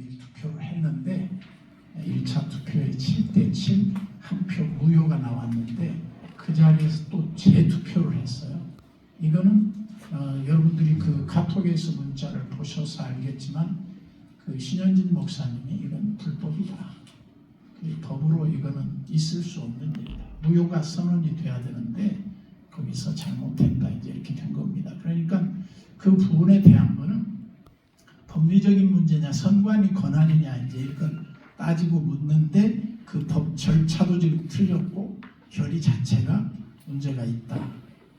사람들이 투표를 했는데 1차 투표에 7대 7 한 표 무효가 나왔는데 그 자리에서 또 재투표를 했어요. 이거는 어, 여러분들이 그 카톡에서 문자를 보셔서 알겠지만 그 신현진 목사님이 이건 불법이다. 법으로 이거는 있을 수 없는 일이다. 무효가 선언이 돼야 되는데 거기서 잘못했다 이제 이렇게 된 겁니다. 그러니까 그 부분에 대한 거는 법리적인 문제냐 선관위 권한이냐 이제 이건 따지고 묻는데 그 법 절차도 지금 틀렸고 결의 자체가 문제가 있다.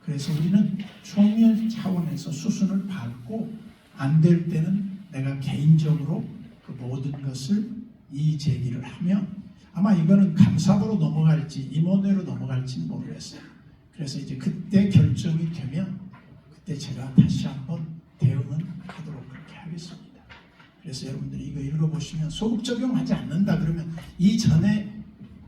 그래서 우리는 총회 차원에서 수순을 밟고 안 될 때는 내가 개인적으로 그 모든 것을 이의 제기를 하면 아마 이거는 감사부로 넘어갈지 임원회로 넘어갈지 모르겠어요. 그래서 이제 그때 결정이 되면 그때 제가 다시 한번 대응은 하도록 그렇게 하겠습니다. 그래서 여러분들이 이거 읽어보시면 소급 적용하지 않는다 그러면 이전에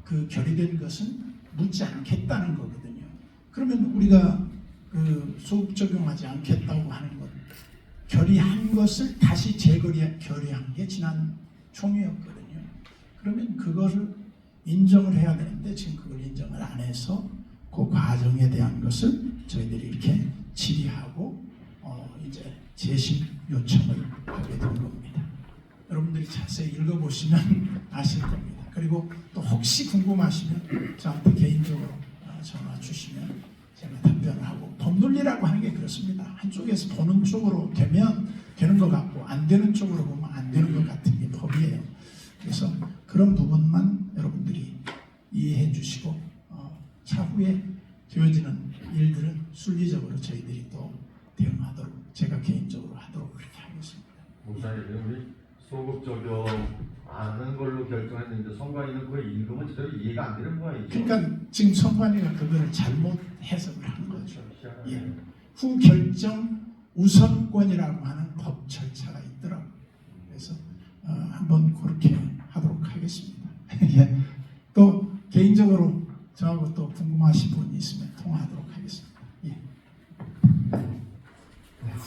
그 결의된 것은 묻지 않겠다는 거거든요. 그러면 우리가 그 소급 적용하지 않겠다고 하는 것 결의한 것을 다시 재결의 결의한 게 지난 총회였거든요. 그러면 그거를 인정을 해야 되는데 지금 그걸 인정을 안 해서 그 과정에 대한 것을 저희들이 이렇게 질의하고 어 이제 재심 요청을 하게. 여러분들이 자세히 읽어보시면 아실 겁니다. 그리고 또 혹시 궁금하시면 저한테 개인적으로 어, 전화 주시면 제가 답변을 하고 법논리라고 하는 게 그렇습니다. 한쪽에서 보는 쪽으로 되면 되는 것 같고 안 되는 쪽으로 보면 안 되는 것 같은 게 법이에요. 그래서 그런 부분만 여러분들이 이해해 주시고 어, 차후에 되어지는 일들은 순리적으로 저희들이 또 대응하도록 제가 개인적으로 하도록 그렇게 하겠습니다. 목사님 우리 소급 적용 안 하는 걸로 결정했는데 선관위는 그 읽으면 제대로 이해가 안 되는 거예요. 그러니까 지금 선관위가 그거를 잘못 해석을 한 거죠. 희한하네. 예. 후 결정 우선권이라고 하는 법 절차가 있더라고요. 그래서 어, 한번 그렇게 하도록 하겠습니다. 예. 또 개인적으로 저하고 또 궁금하신 분이 있으면 통화하도록 하겠습니다.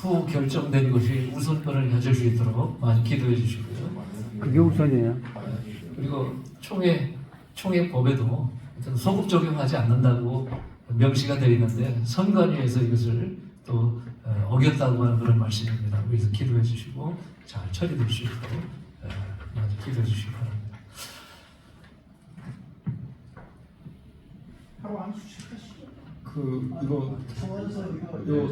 후 결정된 것이 우선권을 가질 수 있도록 많이 기도해 주시고요. 그게 우선이에요. 그리고 총회 총회 법에도 어떤 소급 적용하지 않는다고 명시가 되어 있는데 선관위에서 이것을 또 어, 어겼다고 하는 그런 말씀입니다. 그래서 기도해 주시고 잘 처리될 수 있도록 어, 많이 기도해 주시기 바랍니다. 하루 안 수식하시죠. 그 이거 요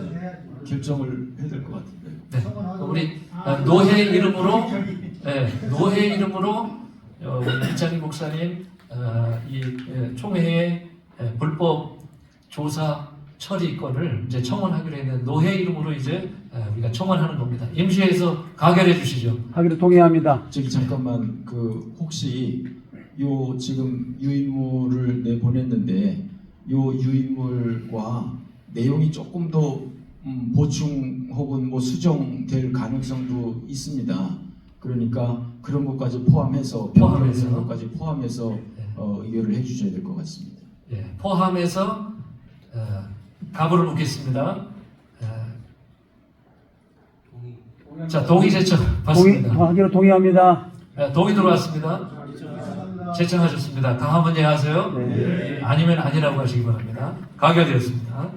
결정을 해야 될 것 같은데. 네, 우리 어, 노회 이름으로 네, 노회 이름으로 어, 우리 이찬희 목사님 어, 이 예, 총회의 예, 불법 조사 처리 건을 이제 청원하기로 했는데 노회 이름으로 이제 예, 우리가 청원하는 겁니다. 임시회에서 가결해 주시죠. 하기로 동의합니다. 저기 잠깐만 그 혹시 요 지금 유인물을 내보냈는데 요 유인물과 내용이 조금 더 음, 보충 혹은 뭐 수정될 가능성도 있습니다. 그러니까 그런 것까지 포함해서 포함해서. 것까지 포함해서 네. 어, 의결을 해주셔야 될 것 같습니다. 예, 포함해서 어, 가부를 묻겠습니다. 어, 자 동의 제청 동의, 받습니다. 하기로 동의합니다. 예, 동의 들어왔습니다. 제청하셨습니다. 강하면 예 하세요. 네. 아니면 아니라고 하시기 바랍니다. 가결되었습니다.